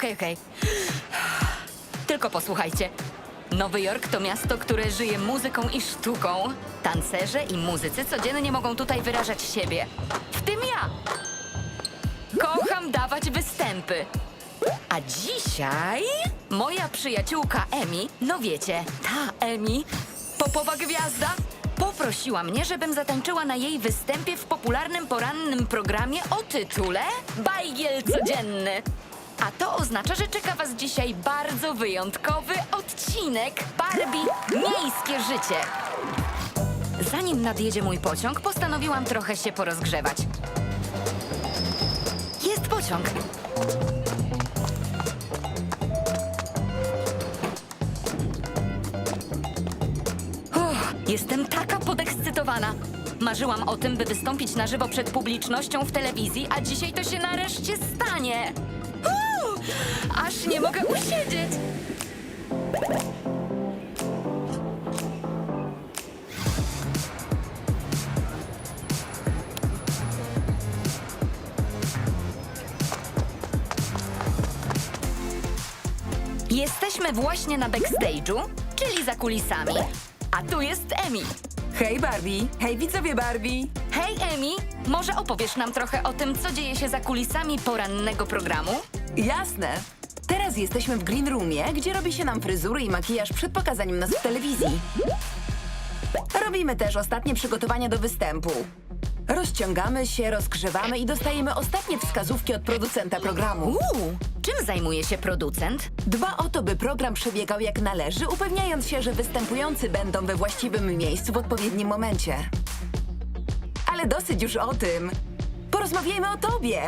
okej, okej. Tylko posłuchajcie. Nowy Jork to miasto, które żyje muzyką i sztuką. Tancerze i muzycy codziennie mogą tutaj wyrażać siebie. W tym ja. Kocham dawać występy. A dzisiaj moja przyjaciółka Emi, no wiecie, ta Emi, popowa gwiazda, poprosiła mnie, żebym zatańczyła na jej występie w popularnym porannym programie o tytule Bajgiel Codzienny. A to oznacza, że czeka Was dzisiaj bardzo wyjątkowy odcinek Barbie Miejskie Życie. Zanim nadjedzie mój pociąg, postanowiłam trochę się porozgrzewać. Jest pociąg. Jestem taka podekscytowana. Marzyłam o tym, by wystąpić na żywo przed publicznością w telewizji, a dzisiaj to się nareszcie stanie. Aż nie mogę usiedzieć. Jesteśmy właśnie na backstage'u, czyli za kulisami. A tu jest Emi. Hej Barbie! Hej widzowie Barbie! Hej Emi, może opowiesz nam trochę o tym, co dzieje się za kulisami porannego programu? Jasne! Teraz jesteśmy w green roomie, gdzie robi się nam fryzury i makijaż przed pokazaniem nas w telewizji. Robimy też ostatnie przygotowania do występu. Rozciągamy się, rozgrzewamy i dostajemy ostatnie wskazówki od producenta programu. Uuu, czym zajmuje się producent? Dba o to, by program przebiegał jak należy, upewniając się, że występujący będą we właściwym miejscu w odpowiednim momencie. Ale dosyć już o tym. Porozmawiajmy o tobie.